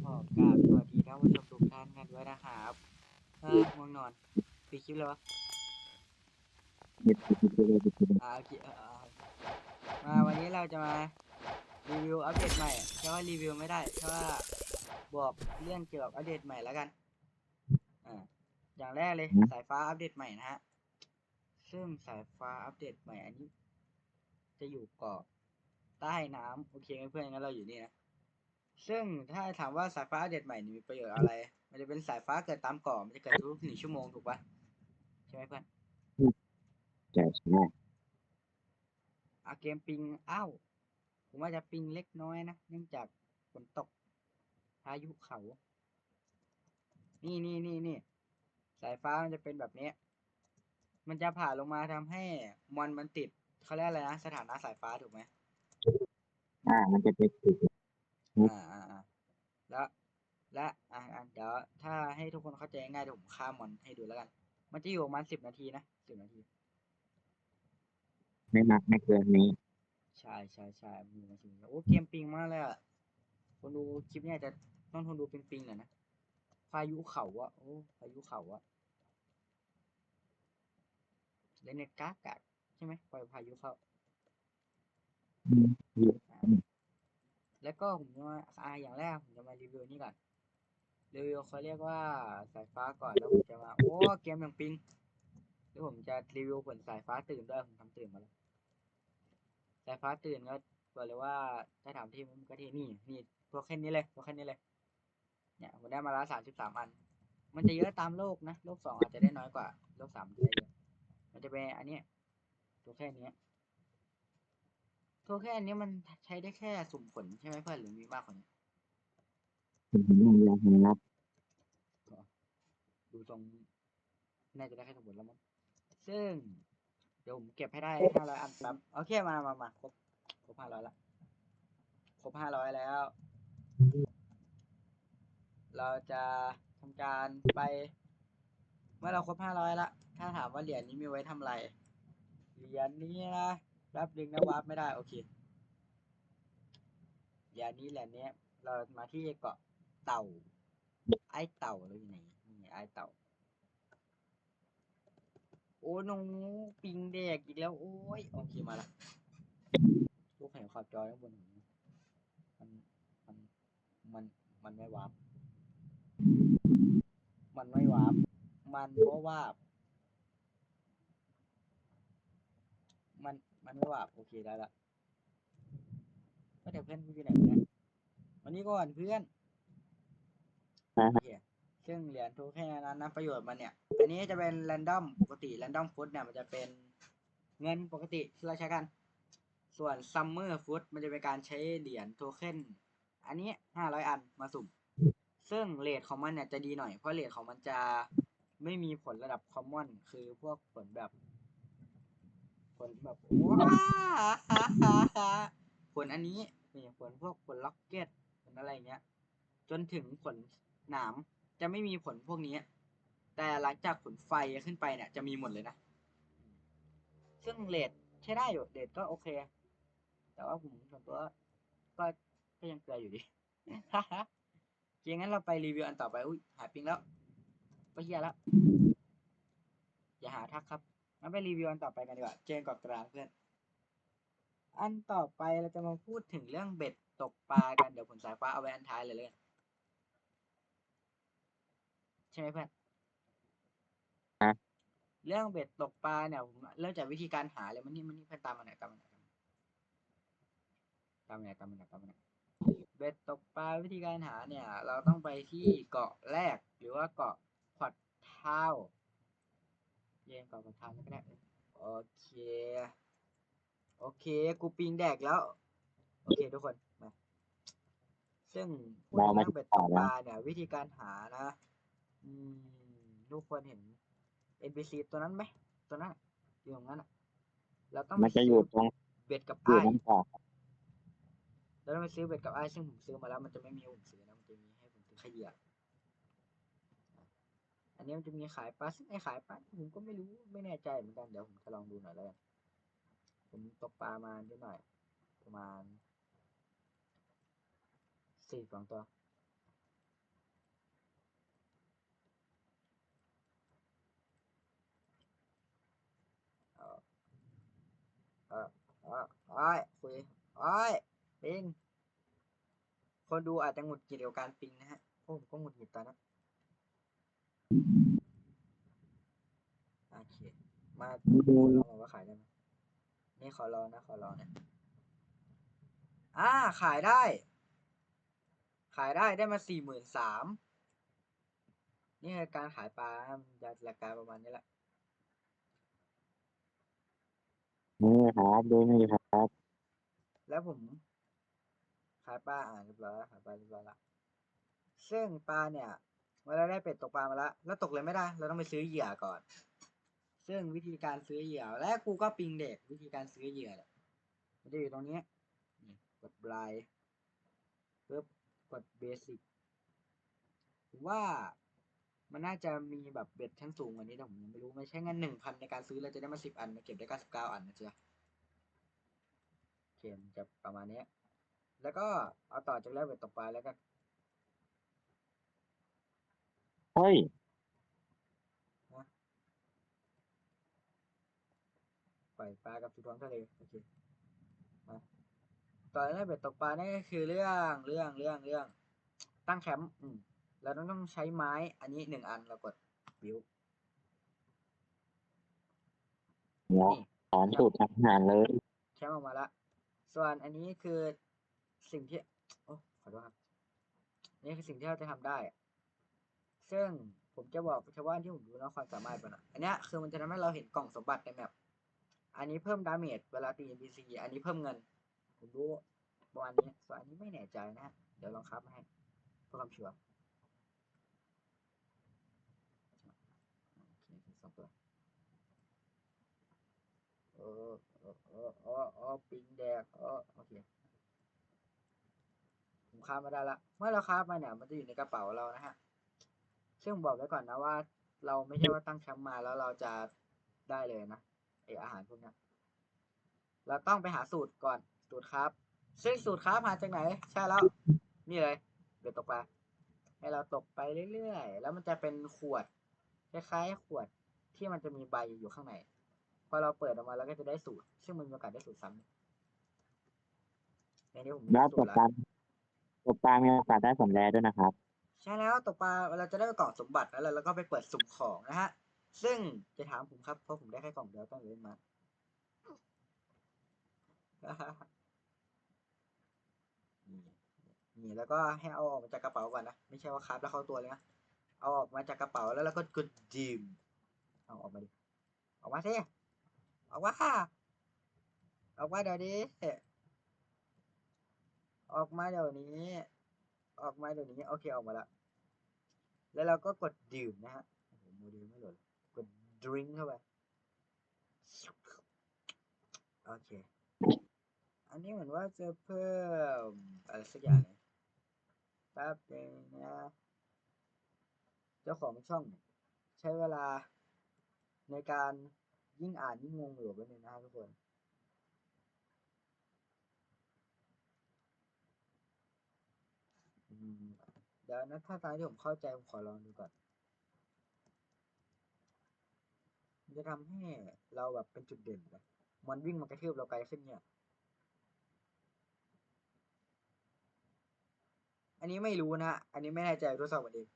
ขอกราบสวัสดีท่านผู้ชมทุกท่านกันด้วยนะครับเออง่วงนอนปิดคลิปเลยวะเด็ดติดไปเลยติดไปเลยอ่าโอเคเออเออมาวันนี้เราจะมารีวิวอัปเดตใหม่แค่ว่ารีวิวไม่ได้แค่ว่าบอกเรื่องเกี่ยวกับอัปเดตใหม่แล้วกันอ่าอย่างแรกเลยสายฟ้าอัปเดตใหม่นะฮะซึ่งสายฟ้าอัปเดตใหม่อันนี้ จะอยู่เกาะใต้น้ำโอเคไหมเพื่อนงั้นเราอยู่นี่นะ ซึ่งถ้าถามว่าสายฟ้าอัปเดตใหม่นี่มีประโยชน์อะไร มันจะเป็นสายฟ้าเกิดตามเกาะมันจะเกิดทุกหนึ่งชั่วโมงถูกปะใช่ไหมเพื่อนใช่ใช่อาเกมปิงอ้าวผมว่าจะปิงเล็กน้อยนะเนื่องจากฝนตกพายุเขา นี่นี่นี่นี่สายฟ้ามันจะเป็นแบบนี้ มันจะผ่าลงมาทำให้มอนมันติดเขาเรียกอะไรนะสถานะสายฟ้าถูกไหมอ่า มันจะเป็นติด อ่าอ่าอ่าแล้วและอ่าอ่าเดี๋ยวถ้าให้ทุกคนเข้าใจง่ายเดี๋ยวผมข้ามมอนให้ดูแล้วกัน มันจะอยู่ประมาณสิบนาทีนะสิบนาที ไม่มากไม่เกินนี้ ใช่ใช่ใช่มีมาชิมโอ้เกมปิงมากเลยอะคนดูคลิปเนี่ยจะต้องทนดูเป็นปิงหน่อยนะพายุเขาอะโอ้พายุเขาอะเล่นเน็ตกากากใช่ไหมปล่อยพายุเข้าอืม แล้วก็ผมจะมาอ่าอย่างแรกผมจะมารีวิวนี่ก่อนรีวิวเขาเรียกว่าสายฟ้าก่อนแล้วผมจะมา โอ้เกมอย่างปิงแล้วผมจะรีวิวผลสายฟ้าตื่นด้วยผมทำตื่นมาแล้วสายฟ้าตื่นก็บอกเลยว่าถ้าถามที่มันก็ที่นี่นี่ตัวแค่นี้เลยตัวแค่นี้เลย เนี่ยผมได้มาล้วสามสิบสามอัน มันจะเยอะตามโลกนะโลกสองอาจจะได้น้อยกว่าโลกสามจะได้เยอะมันจะเป็นอันเนี้ยตัวแค่นี้ ยตัวแค่นี้มันใช้ได้แค่สุ่มผลใช่ไหมเพื่อนหรือมีมากกว่านี้เป็นหินอย่างเดียวนะครับดูตรงน่าจะได้แค่สมบูรณ์แล้วมั้งซึ่ง เดี๋ยวผมเก็บให้ได้ห้าร้อยอันแป๊บโอเคมามามาครบครบห้าร้อยละครบห้าร้อยแล้ว เราจะทำการไป เมื่อเราครบห้าร้อยละ ถ้าถามว่าเหรียญนี้มีไว้ทำอะไร เหรียญนี้นะ แป๊บดึงนะวาร์ปไม่ได้ โอเคเหรียญนี้เหรียญนี้ย เรามาที่เกาะเต่า ไอเต่าเราอยู่ไหนนี่ไอเต่า โอ้หนูปิงเด็กอีกแล้ว โอ้ยโอเคมาละลูกเห็นขอบจอข้างบนมันมันมันมันไม่วาร์ปมันไม่วาร์ปมันเพราะว่า มัน มันไม่วาร์ปโอเคได้ละก็เดี๋ยวเพื่อนกูอยู่ไหนวะเนี่ยวันนี้ก่อนเพื่อนอ่าโอเคซึ่งเหรียญทุกแค่นั้นนะประโยชน์มันเนี่ย อันนี้จะเป็นแรนดอมปกติแรนดอมฟุตเนี่ยมันจะเป็นเงินปกติที่เราใช้กัน ส่วนซัมเมอร์ฟุตมันจะเป็นการใช้เหรียญโทเค็นอันนี้ห้าร้อยอันมาสุ่ม ซึ่งเรทของมันเนี่ยจะดีหน่อยเพราะเรทของมันจะไม่มีผลระดับคอมมอน คือพวกผลแบบ ผลแบบว้าผลอันนี้นี่ผลพวกผลล็อกเก็ตผลอะไรเงี้ย จนถึงผลหนามจะไม่มีผลพวกนี้ แต่หลังจากผลไฟขึ้นไปเนี่ยจะมีหมดเลยนะ ซึ่งเลทใช้ได้อยู่เลทก็โอเค แต่ว่าผมส่วนตัวก็ก็ยังเกลืออยู่ดีโอเคงั้นเราไปรีวิวอันต่อไป อุ้ยหายปิงแล้วไปเฮียแล้ว อย่าหาทักครับ งั้นไปรีวิวอันต่อไปกันดีกว่า เจนกอดกลางเพื่อน อันต่อไปเราจะมาพูดถึงเรื่องเบ็ดตกปลากัน เดี๋ยวผลสายฟ้าเอาไว้อันท้ายเลยเลยกันใช่ไหมเพื่อนฮะเรื่องเบ็ดตกปลาเนี่ยผมเริ่มจากวิธีการหาเลยมันนี่มันนี่เพื่อนตามมาไหนอยตามมาไหนอยตามมาไหนอยตามมาไหนอยตามมาไหนอยเบ็ดตกปลาวิธีการหาเนี่ย เราต้องไปที่เกาะแรกหรือว่าเกาะขวัดเท้า เย็นเกาะขวัดเท้าก็ได้โอเค โอเค กูปิงแดกแล้ว โอเคทุกคนมาซึ่งพูดถึงเรื่องเบ็ดตกปลาเนี่ย วิธีการหานะ อืมทุกคนเห็น NPC ตัวนั้นไหมตัวนั้นอยู่ตรงนั้นอะเราต้องมันจะอยู่ตรงเบ็ดกับอยู่ไอ้ายน้ำตกเราต้องไปซื้อเบ็ดกับไอ้ายซึ่งผมซื้อมาแล้ว มันจะไม่มีให้ผมซื้อนะมันจะมีให้ผมซื้อแค่เหยื่อ อันนี้มันจะมีขายปลาซึ่งไอขายปลาผมก็ไม่รู้ไม่แน่ใจเหมือนกันเดี๋ยวผมจะลองดูหน่อยแล้วกันผมตกปลามาเยอะหน่อย ประมาณสี่สองตัวเออเอออ้อคุยอ้อยปิงคนดูอาจจะหงุดหงิดเกี่ยวกับการปิงนะฮะผมก็หงุดหงิดตอนนั้น เคมาดูลองมาว่าขายได้ไหมนี่ขอรองนะ ขอรองเนี่ยอ่าขายได้ ขายได้ได้มาสี่หมื่นสามนี่คือการขายปลามันจะราคาประมาณนี้แหละนี่ครับดูนี่ครับ แล้วผม ขายปลาอ่าเรียบร้อยแล้วขายปลาเรียบร้อยละซึ่งปลาเนี่ยเมื่อเราได้เป็ดตกปลามาแล้วแล้วตกเลยไม่ได้ เราต้องไปซื้อเหยื่อก่อน ซึ่งวิธีการซื้อเหยื่อและกูก็ปิงเด็กวิธีการซื้อเหยื่อเนี่ยมันจะอยู่ตรงนี้นี่กดบลายปึ๊บกดเบสิกว่ามันน่าจะมีแบบเบ็ดชั้นสูงกว่านี้แต่ผมยังไม่รู้ไม่ใช่งั้นหนึ่งพันในการซื้อเราจะได้มาสิบอันมาเก็บได้เก้าสิบเก้าอันนะเจ๊ะเคมันจะประมาณนี้แล้วก็เอาต่อจากแรกเบ็ดตกปลาแล้วกันเฮ้ย ปล่ อยปลากับสู่ท้องทะเลโอเคมาต่อจากแรกเบ็ดตกปลานี่ก็คือเรื่องเรื่องเรื่องเรื่อง ตั้งแคมป์อืมเราต้องต้องใช้ไม้อันนี้หนึ่งอันเรากดบิวเดี๋ยวนี่สอนสูตรทำอาหารเลยแคมป์ออกมาละส่วนอันนี้คือสิ่งที่โอ้ขอโทษครับนี่คือสิ่งที่เราจะทำได้ ซึ่งผมจะบอกชาวบ้านที่ผมดูนะความสามารถมันอะอันเนี้ยคือมันจะทำให้เราเห็นกล่องสมบัติในแมป อันนี้เพิ่มดาเมจเวลาตี NPC อันนี้เพิ่มเงิน ผมรู้ประมาณนี้ ส่วนอันนี้ไม่แน่ใจนะ เดี๋ยวลองครับมาให้เพื่อความชัวร์โอเคสองตัวเออเออเออเออเออปิงแดกเออโอเคผมค้ามาได้ละ เมื่อเราค้ามาเนี่ย มันจะอยู่ในกระเป๋าเรานะฮะ ซึ่งบอกไว้ก่อนนะว่า เราไม่ใช่ว่าตั้งแคมป์มาแล้วเราจะได้เลยนะ ไออาหารพวกเนี้ยเราต้องไปหาสูตรก่อนสูตรครับ ซึ่งสูตรครับหาจากไหน ใช่แล้ว นี่เลยเดี๋ยวตกปลาให้เราตกไปเรื่อยๆ แล้วมันจะเป็นขวดคล้ายๆขวดที่มันจะมีใบอยู่ข้างในพอเราเปิดออกมาเราก็จะได้สูตร ซึ่งมันมีโอกาสได้สูตรซ้ำในนี้ผมมีแล้วสูตตกรปลาละตกปลามีโอกาสได้ผลแร่ด้วยนะครับ ใช่แล้วตกปลาเราจะได้ไปกล่องสมบัติแล้วเราก็ไปเปิดสุ่มของนะฮะ ซึ่งจะถามผมครับ เพราะผมได้แค่กล่องเดียวต้องเล่นมานี่นี่แล้วก็ให้เอาออกมาจากกระเป๋าก่อนนะ ไม่ใช่ว่าคาบแล้วเข้าตัวเลยนะ เอาออกมาจากกระเป๋าแล้วเราก็กดดิมเอาออกมาดิ ออกมาสิออกมาออกมาเดี๋ยวนี้ ออกมาเดี๋ยวนี้ ออกมาเดี๋ยวนี้ โอเคออกมาแล้ว แล้วเราก็กดดื่มนะฮะ โอ้โหโมเดลไม่หลดเลยก ดริงเข้าไปโอเค อันนี้เหมือนว่าจะเพิ่มอะไรสักอย่างแป๊บนึงนะเจ้าของช่อง ใช้เวลาในการยิ่งอ่านยิ่งงงอยู่แป๊บนึงนะทุกคนเดี๋ยวนะถ้าตามที่ผมเข้าใจผมขอลองดูก่อน มันจะทำให้เราแบบเป็นจุดเด่นเลยมันวิ่งมากระทืบเราไกลขึ้นเนี่ย อันนี้ไม่รู้นะ อันนี้ไม่แน่ใจทดสอบกันเอง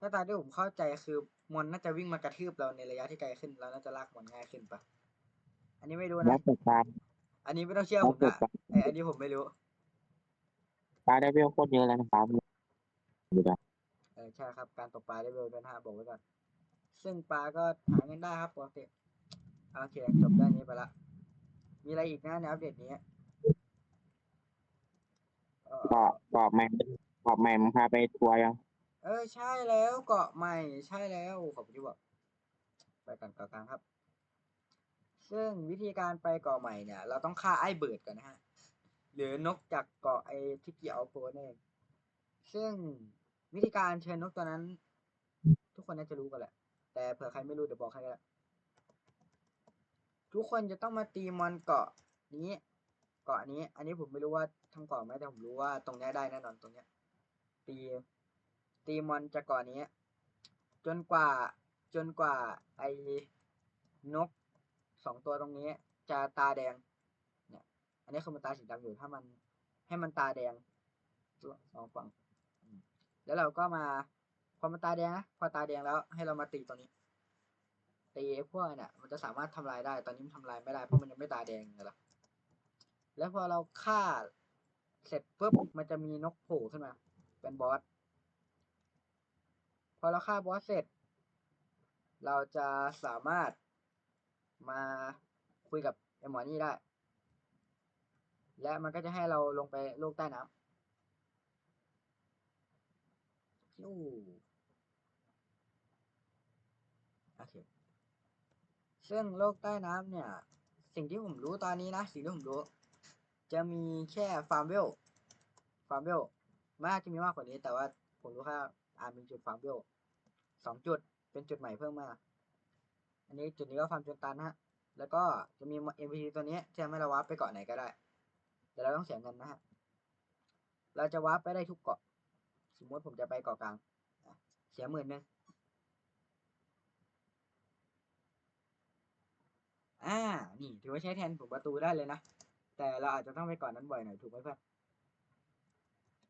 ถ้าตามที่ผมเข้าใจคือมอนน่าจะวิ่งมากระทืบเราในระยะที่ไกลขึ้นเราน่าจะลากมอนง่ายขึ้นปะอันนี้ไม่รู้แล้นะวตกปลาอันนี้ไม่ต้องเชื่อแล้วผมตนะกปลาไอยอันนี้ผมไม่รู้ปลาได้เวลโคตรเยอะแล้วนะครับดูได้เออใช่ครับ การตกปลาได้เร็วด้วยนะฮะบอกไว้ก่อน ซึ่งปลาก็หาเงินได้ครับปกติโอเคจบด้านนี้ไปละ มีอะไรอีกนะในอัปเดตนี้เออเกาะเกาะแมมเกาะแมมพาไปทัวร์ยังเออใช่แล้วเกาะใหม่ใช่แล้วขอบคุณที่บอกไปกันเกาะกลางครับ ซึ่งวิธีการไปเกาะใหม่เนี่ย เราต้องฆ่าไอ้เบิร์ดก่อนนะฮะหรือนกจากเกาะไอ้ที่เกี่ยวเอาโฟนเองซึ่งวิธีการเชิญนกตัวนั้น ทุกคนน่าจะรู้กันแหละ แต่เผื่อใครไม่รู้เดี๋ยวบอกให้ก็ได้ทุกคนจะต้องมาตีมอนเกาะนี้ เกาะนี้ อันนี้ผมไม่รู้ว่าทั้งเกาะไหมแต่ผมรู้ว่าตรงนี้ได้แน่นอนตรงเนี้ย ตี ตีมอนจากเกาะนี้ จนกว่า จนกว่า ไอ้นกสองตัวตรงนี้ จะตาแดง เนี่ย อันนี้คือมันตาสีดำอยู่ถ้ามัน ให้มันตาแดงสองฝั่งแล้วเราก็มา พอมันตาแดงนะพอตาแดงแล้วให้เรามาตีตัวนี้ตีพวกเนี่ยมันจะสามารถทำลายได้ ตอนนี้มันทำลายไม่ได้เพราะมันยังไม่ตาแดงไงล่ะแล้วพอเราฆ่าเสร็จปุ๊บมันจะมีนกโผล่ขึ้นมา เป็นบอสพอเราฆ่าบอสเสร็จ เราจะสามารถมาคุยกับไอหมอนี่ได้ และมันก็จะให้เราลงไปโลกใต้น้ำโอเค ซึ่งโลกใต้น้ำเนี่ย สิ่งที่ผมรู้ตอนนี้นะ สิ่งที่ผมรู้ จะมีแค่ฟาร์มเวลฟาร์มเวลมากจะมีมากกว่านี้ แต่ว่าผมรู้แค่อ่ามีจุดฟาร์มเวลสองจุดเป็นจุดใหม่เพิ่มมา อันนี้จุดนี้ก็ฟาร์มจนตันฮะ แล้วก็จะมี NPC ตัวนี้ที่ทำให้เราวาร์ปไปเกาะไหนก็ได้ แต่เราต้องเสียเงินนะฮะ เราจะวาร์ปไปได้ทุกเกาะ สมมติผมจะไปเกาะกลาง เสียหมื่นหนึ่ง อ่า นี่ถือว่าใช้แทนผมประตูได้เลยนะ แต่เราอาจจะต้องไปเก่อนนั้นบ่อยหน่อยถูกไหมเพื่อน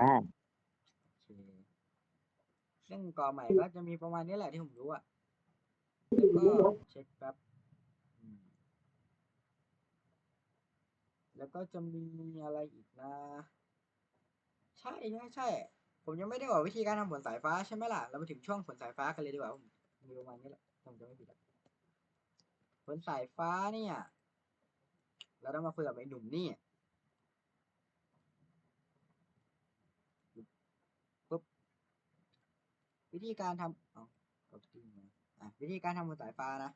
อ่าโอเคซึ่งเกาะใหม่ก็จะมีประมาณนี้แหละที่ผมรู้อะแล้วก็เช็คแป๊บอืมแล้วก็จะมีอะไรอีกนะ ใช่ใช่ใช่ ผมยังไม่ได้บอกวิธีการทำผลสายฟ้าใช่ไหมล่ะ เรามาถึงช่วงผลสายฟ้ากันเลยดีกว่าผมมีประมาณนี้แหละผมจะไม่ผิด อะผลสายฟ้าเนี่ยเราต้องมาคุยกับไอ้หนุ่มนี่ปุ๊บวิธีการทำอกดติ้งมาอะวิธีการทำผลสายฟ้านะ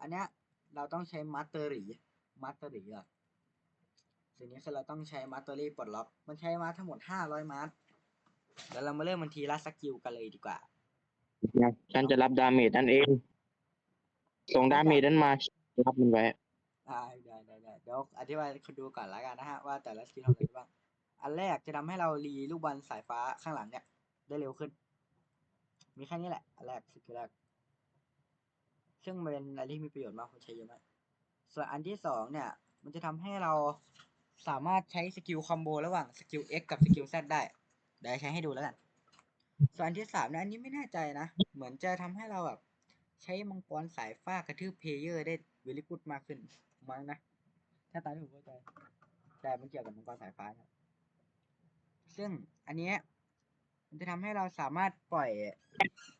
อันเนี้ยเราต้องใช้มัตเตอรี่มัตเตอรี่อะสิ่งนี้คือเราต้องใช้มัตเตอรี่ปลดล็อกมันใช้มาทั้งหมดห้าร้อยมัตเดี๋ยวเรามาเริ่มมันทีละสกิลกันเลยดีกว่าฉันจะรับดาเมจนั่นเอง ส่งดาเมจนั้นมารับมันไว้ได้ได้ได้เดี๋ยวอธิบายให้คนดูก่อนแล้วกันนะฮะว่าแต่ละสกิลทำอะไรบ้าง อันแรกจะทำให้เรารีลูกบอลสายฟ้าข้างหลังเนี่ย ได้เร็วขึ้น มีแค่นี้แหละ อันแรกสกิลแรก ซึ่งมันเป็นอะไรที่มีประโยชน์มากคนใช้เยอะมาก ส่วนอันที่สองเนี่ย มันจะทำให้เราสามารถใช้สกิลคอมโบระหว่างสกิล X กับสกิล Z ได้เดี๋ยวใช้ให้ดูแล้วกัน ส่วนอันที่สามเนะอันนี้ไม่แน่ใจนะ เหมือนจะทำให้เราแบบ ใช้มังกรสายฟ้ากระทืบเพลเยอร์ได้เวลิกุดมากขึ้นมั้งนะถ้าตามที่ผมเข้าใจแต่มันเกี่ยวกับมังกรสายฟ้าครับซึ่งอันเนี้ยมันจะทำให้เราสามารถปล่อย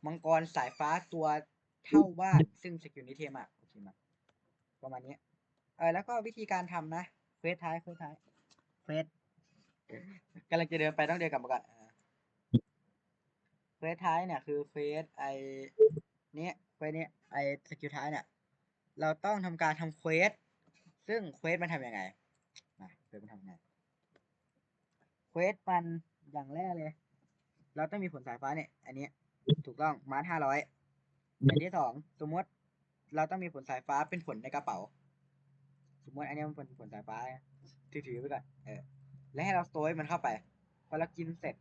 มังกรสายฟ้าตัวเท่าบ้านซึ่งสกิลนี้เท่มากโอเคมากประมาณนี้เออแล้วก็วิธีการทำนะเฟสท้ายเฟสท้ายเฟสกำลังจะเดินไปต้องเดินกลับมาก่อนอ่าเฟสท้ายเนี่ยคือเฟสไอ เนี้ยเฟสเนี้ยไอสกิลท้ายเนี่ยเราต้องทำการทำเควสซึ่งเควสมันทำยังไงมาเควสมันทำยังไงเควสมันอย่างแรกเลย เราต้องมีผลสายฟ้าเนี่ย อันนี้ถูกต้องมาร์ห้าร้อยอันที่สองสมมติเราต้องมีผลสายฟ้าเป็นผลในกระเป๋า สมมติอันนี้มันเป็นผลสายฟ้าถือถือไปก่อนเออ แล้วให้เราโตยมันเข้าไปพอเรากินเสร็จ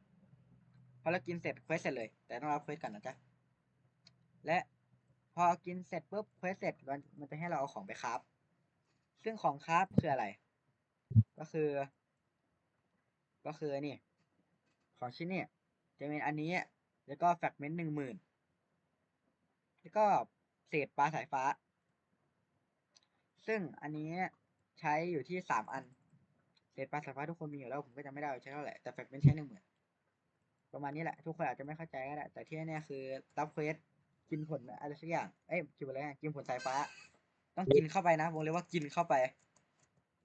พอเรากินเสร็จเควสเสร็จเลย แต่ต้องรับเควสก่อนนะจ๊ะ และพอกินเสร็จปุ๊บเควสเสร็จมันมันจะให้เราเอาของไปคราฟซึ่งของคราฟคืออะไร ก็คือ ก็คือนี่ ของชิ้นนี้จะเป็นอันนี้ แล้วก็แฟกเมนต์หนึ่งหมื่นแล้วก็เศษปลาสายฟ้า ซึ่งอันนี้ใช้อยู่ที่สามอัน เศษปลาสายฟ้าทุกคนมีอยู่แล้วผมก็จะไม่ได้ใช้เท่าไหร่แต่แฟกเมนต์ใช้หนึ่งหมื่นประมาณนี้แหละ ทุกคนอาจจะไม่เข้าใจก็ได้แต่ที่แน่ๆคือรับเควส กินผลอะไรสักอย่าง เอ้ยกินอะไรนะกินผลสายฟ้า ต้องกินเข้าไปนะวงเล็บว่ากินเข้าไป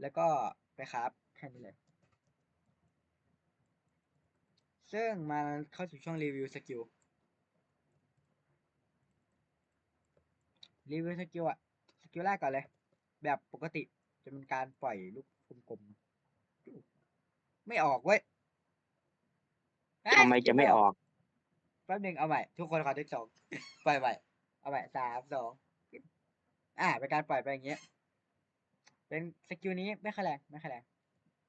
แล้วก็ไปครับแค่นี้เลย ซึ่งมาเข้าสู่ช่วงรีวิวสกิล รีวิวสกิลอะสกิลแรกก่อนเลย แบบปกติจะเป็นการปล่อยลูกกลมๆ ไม่ออกเว้ยเอ้ยทำไมจะไม่ออกแป๊บหนึ่งเอาใหม่ ทุกคนขอทึกสองปล่อยใหม่เอาใหม่สามสองอ่าเป็นการปล่อยไปอย่างเงี้ย เป็นสกิลนี้ไม่ค่อยแรงไม่ค่อยแรง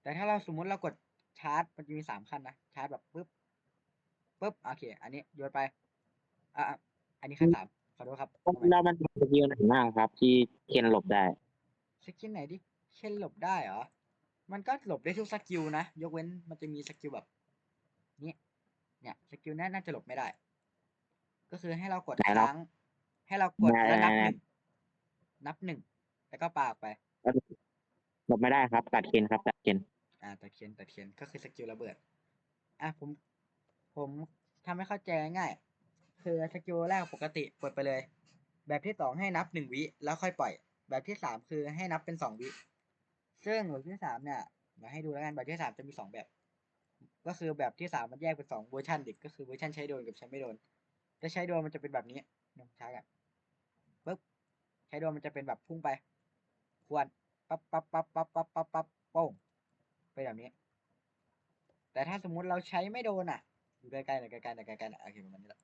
แต่ถ้าเราสมมุติเรากดชาร์จมันจะมีสามขั้นนะชาร์จแบบปุ๊บปุ๊บโอเค อันนี้โยนไปอะอะอันนี้ขั้นสามขอโทษครับเอาใหม่แล้วมันเป็นสกิลไหนบ้างครับ ที่เคนหลบได้สกิลไหนดิเช่นหลบได้เหรอมันก็หลบได้ทุกสกิลนะยกเว้นมันจะมีสกิลแบบนี้ เนี่ยสกิลนั้นน่าจะหลบไม่ได้ ก็คือให้เรากดไหนครับค้างให้เรากดไหนแล้วนับไหหนนึ่งนับหนึ่งแล้วก็ปาออกไป หลบไม่ได้ครับ ตัดเคนครับ ตัดเคนอ่าตะเคียนตะเคียนก็คือสกิลระเบิด อะผม ผมทำให้เข้าใจง่ายๆคือสกิลแรกปกติกดไปเลย แบบที่สองให้นับหนึ่งวิแล้วค่อยปล่อย แบบที่สามคือให้นับเป็นสองวิ ซึ่งแบบที่สามเนี่ยเดี๋ยวให้ดูแล้วกันแบบที่สามจะมีสองแบบ ก็คือแบบที่สามมันแยกเป็นสองเวอร์ชันเดิก็คือเวอร์ชันใช้โดนกับใช้ไม่โดนถ้าใช้โดนมันจะเป็นแบบนี้เดี๋ยวช้ากันปึ๊บใช้โดนมันจะเป็นแบบพุ่งไป ควรปั๊บปั๊บปั๊บปั๊บปั๊บปั๊บปั๊บโป้งไปแบบนี้ แต่ถ้าสมมุติเราใช้ไม่โดนอะ อยู่ใกล้ๆหน่อยใกล้ๆหน่อยใกล้ๆหน่อยโอเคประมาณนี้แหละ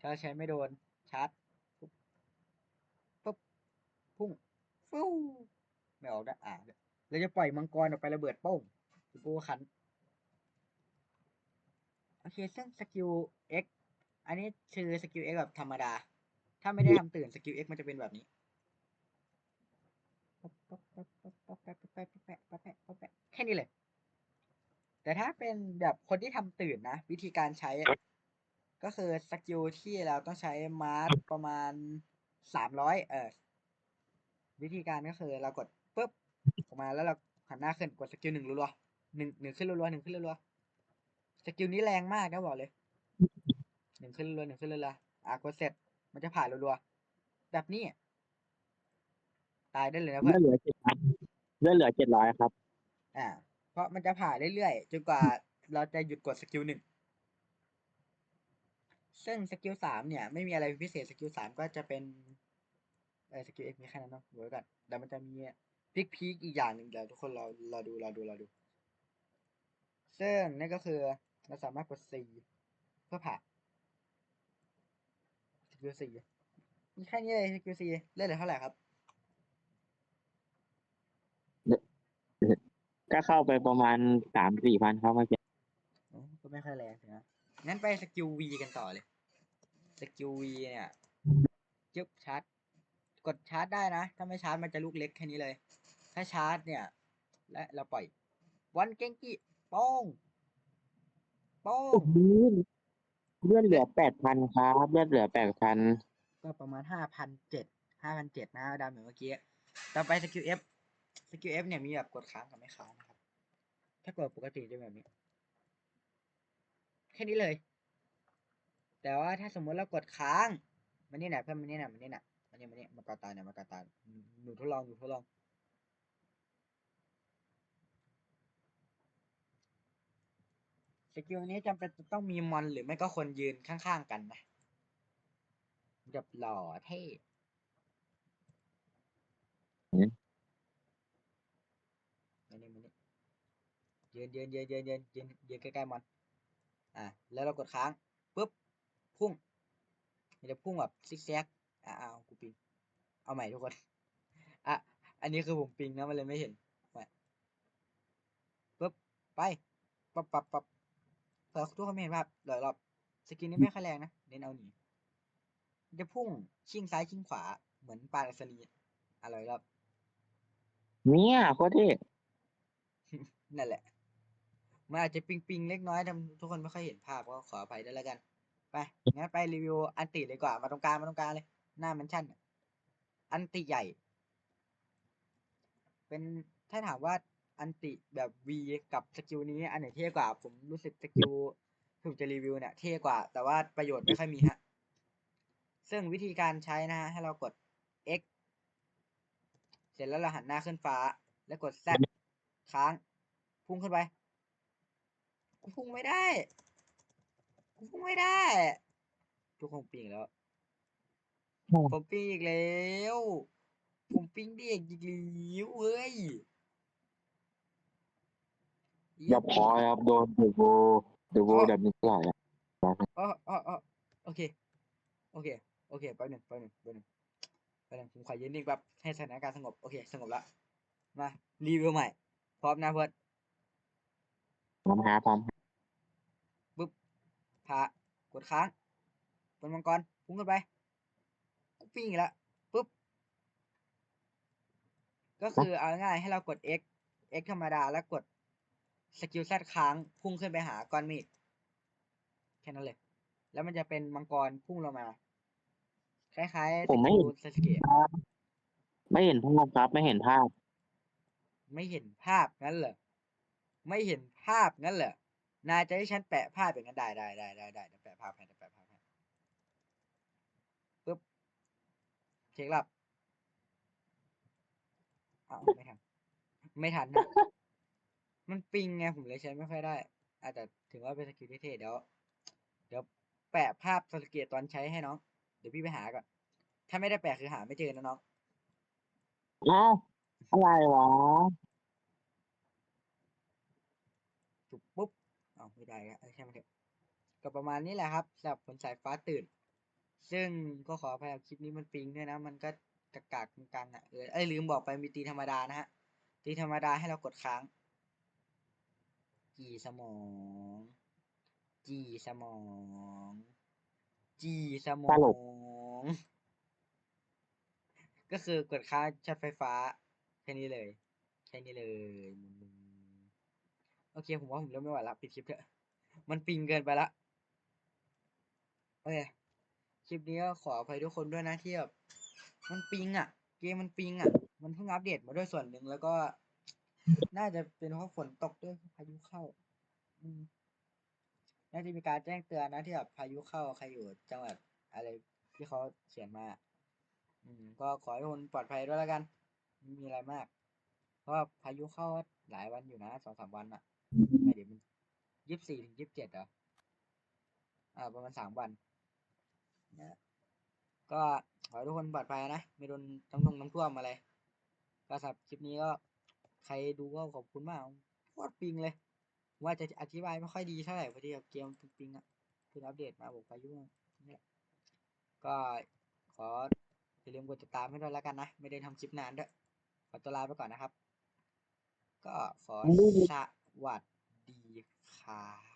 ถ้าใช้ไม่โดนชาร์จปุ๊บปุ๊บพุ่งฟูไม่ออกนะอ่าเราจะปล่อยมังกรออกไประเบิดโป้งซูเปอร์คัน เคซึ่งสกิล X อันนี้คือสกิล X แบบธรรมดา ถ้าไม่ได้ทำตื่นสกิล X มันจะเป็นแบบนี้แค่นี้เลย แต่ถ้าเป็นแบบคนที่ทำตื่นนะ วิธีการใช้ ก็คือสกิลที่เราต้องใช้มาร์ประมาณสามร้อยเออวิธีการก็คือเรากดปุ๊บออกมาแล้วเราหันหน้าขึ้นกดสกิลหนึ่งรัวๆหนึ่งหนึ่งขึ้นรัวๆหนึ่งขึ้นรัวๆ สกิลนี้แรงมากนะบอกเลยหนึ่งขึ้นรัวๆหนึ่งขึ้นรัวๆอะกดเสร็จมันจะผ่านรัวๆแบบนี้ ตายได้เลยนะเลืเพื่ออดนเหลือเจ็ดเลือดเหลือเจ็ดร้อยครับ อ่า เพราะมันจะผ่านเรื่อยๆจนกว่าเราจะหยุดกดสกิลหนึ่งซึ่งสกิลสามเนี่ย ไม่มีอะไรพิเศษสกิลสามก็จะเป็นเออสกิลเอ็กมีแค่นั้นเนาะไว้ก่อนเดี๋ยวมันจะมีพิกพีกอีกอย่างหนึ่งเดี๋ยวทุกคนรอรอดูรอดูรอดู ซึ่งนั่นก็คือ เราสามารถกด C เพื่อผ่านสกิล C มีแค่นี้เลยสกิล C เล่นเหลือเท่าไหร่ครับ ก็เข้าไปประมาณสามสี่พันครับเมื่อกี้โอ้ก็ไม่ค่อยแรงสินะงั้นไปสกิล V กันต่อเลยสกิล V เนี่ยจึ๊บชาร์จกดชาร์จได้นะ ถ้าไม่ชาร์จมันจะลูกเล็กแค่นี้เลย ถ้าชาร์จเนี่ย และเราปล่อยวันเกงกิโป้ง โป้งเลือดเหลือแปดพันครับเลือดเหลือแปดพันก็ประมาณห้าพันเจ็ดห้าพันเจ็ดนะดามเหมือนเมื่อกี้ต่อไปสกิล F สกิล F เนี่ยมีแบบกดค้างกับไม่ค้างนะครับ ถ้ากดปกติจะเป็นแบบนี้ แค่นี้เลย แต่ว่าถ้าสมมติเรากดค้าง มันนี่ไหนะเพื่อนมันนี่ไหนะมันนี่ไหนะมันนี่มันนี่มากาตาเนี่ยมากาตาหนูทดลองหนูทดลอง สกิลนี้จำเป็นจะต้องมีมอนหรือไม่ก็คนยืนข้างๆกันนะแบบหล่อเท่มานี่มานี่ยืนยืนยืนยืนยืนยืนยืนใกล้ๆมันอะแล้วเรากดค้างปุ๊บพุ่งมันจะพุ่งแบบซิกแซกอะเอากูปิงเอาใหม่ทุกคนอะอันนี้คือผมปิงนะมันเลยไม่เห็นไปปุ๊บไปปับปับปับ เผื่อทุกคนไม่เห็นภาพหลายรอบสกินนี้ไม่ค่อยแรงนะเน้นเอาหนีมันจะพุ่งชิงซ้ายชิงขวาเหมือนปลาอัศนีอร่อยรอบเนี่ยโคตรเท่นั่นแหละมันอาจจะปิงปิงๆเล็กน้อยทำทุกคนไม่ค่อยเห็นภาพก็ขออภัยด้วยแล้วกัน ไปงั้นไปรีวิวอันติเลยดีกว่ามาตรงกลางมาตรงกลางเลย หน้ามันชั่นน่ะอันติใหญ่ เป็นถ้าถามว่า อันติแบบ V กับสกิลนี้อันไหนเท่กว่า ผมรู้สึกสกิลที่ผมจะรีวิวเนี่ยเท่กว่า แต่ว่าประโยชน์ไม่ค่อยมีฮะ ซึ่งวิธีการใช้นะฮะ ให้เรากด X เสร็จแล้วเราหันหน้าขึ้นฟ้า แล้วกด Z ค้าง พุ่งขึ้นไป กูพุ่งไม่ได้ กูพุ่งไม่ได้ทุกคนปิงแล้ว ผมปิงอีกแล้ว ผมปิงเด็กอีกแล้วเฮ้ย อย่าพอครับโดนเดอะโวเดอะโวแบบนี้หลายอะอ๋ออ๋ออ๋อโอเค โอเค โอเคแป๊บหนึ่งแป๊บหนึ่งแป๊บหนึ่งแป๊บหนึ่งผมขอยืนนิ่งแป๊บให้สถานการณ์สงบ โอเค สงบละมา รีวิวใหม่ พร้อมนะเพื่อนพร้อมหาพร้อมพากดค้างบนมังกร พุ่งขึ้นไปกูปิ้งอีกแล้วปุ๊บ ก็คือเอาง่ายๆให้เรากด X X ธรรมดาแล้วกด สกิล Z ค้างพุ่งขึ้นไปหาก้อนเมฆแค่นั้นเลย แล้วมันจะเป็นมังกรพุ่งลงมา คล้ายๆผมไม่ สกิลซาสเกะไม่เห็นภาพครับ ไม่เห็นภาพ ไม่เห็นภาพงั้นเหรอไม่เห็นภาพงั้นเหรอนายจะให้ฉันแปะภาพอย่างนั้นได้ได้ได้ได้ได้เดี๋ยวแปะภาพให้เดี๋ยวแปะภาพให้ปึ๊บเช็คลับอ้าวไม่ทันไม่ทันนะ มันปิงไงผมเลยใช้ไม่ค่อยได้อาจจะถือว่าเป็นสกิลที่เท่เดี๋ยว เดี๋ยวแปะภาพสเกตตอนใช้ให้น้อง เดี๋ยวพี่ไปหาก่อน ถ้าไม่ได้แปะคือหาไม่เจอนะน้องอ้าวอะไรวะจุบปุ๊บเอาไม่ได้ครับใช่ไหมเถอะก็ประมาณนี้แหละครับสำหรับคนสายฟ้าตื่น ซึ่งก็ขออภัยกับคลิปนี้มันปิงด้วยนะ มันก็กากากๆกังๆอะเออเอ้ยลืมบอกไปมีตีธรรมดานะฮะตีธรรมดาให้เรากดค้าง จีสมองจีสมองจีสมตอลกง ก็คือกดค้างช็อตไฟฟ้า แค่นี้เลย แค่นี้เลยมึงโอเค ผมว่าผมเริ่มไม่ไหวละปิดคลิปเถอะ มันปิงเกินไปละ โอเค คลิปนี้ก็ขออภัยทุกคนด้วยนะที่แบบมันปิงอะ เกมมันปิงอะ มันเพิ่งอัปเดตมาด้วยส่วนหนึ่งแล้วก็ น่าจะเป็นเพราะฝนตกด้วยพายุเข้า อืม น่าจะมีการแจ้งเตือนนะที่แบบพายุเข้าใครอยู่จังหวัดอะไรที่เขาเขียนมา อืม ก็ขอให้ทุกคนปลอดภัยด้วยแล้วกันไม่มีอะไรมาก เพราะว่าพายุเข้าหลายวันอยู่นะสองสามวันอะไม่เดี๋ยวมันยี่สิบสี่ถึงยี่สิบเจ็ดเหรออ่าประมาณสามวันนะก็ขอให้ทุกคนปลอดภัยนะ ไม่โดนน้ำทงน้ำท่วมอะไรก็สำหรับคลิปนี้ก็ ใครดูก็ขอบคุณมากโคตรปิงเลย ว่าจะอธิบายไม่ค่อยดีเท่าไหร่พอดีกับเกมปิงๆอะคืออัปเดตมาบอกพายุนี่แหละก็ขออย่าลืมกดติดตามให้ด้วยแล้วกันนะ ไม่ได้ทำคลิปนานด้วย ขอตัวลาไปก่อนนะครับ ก็ขอสวัสดีค่ะ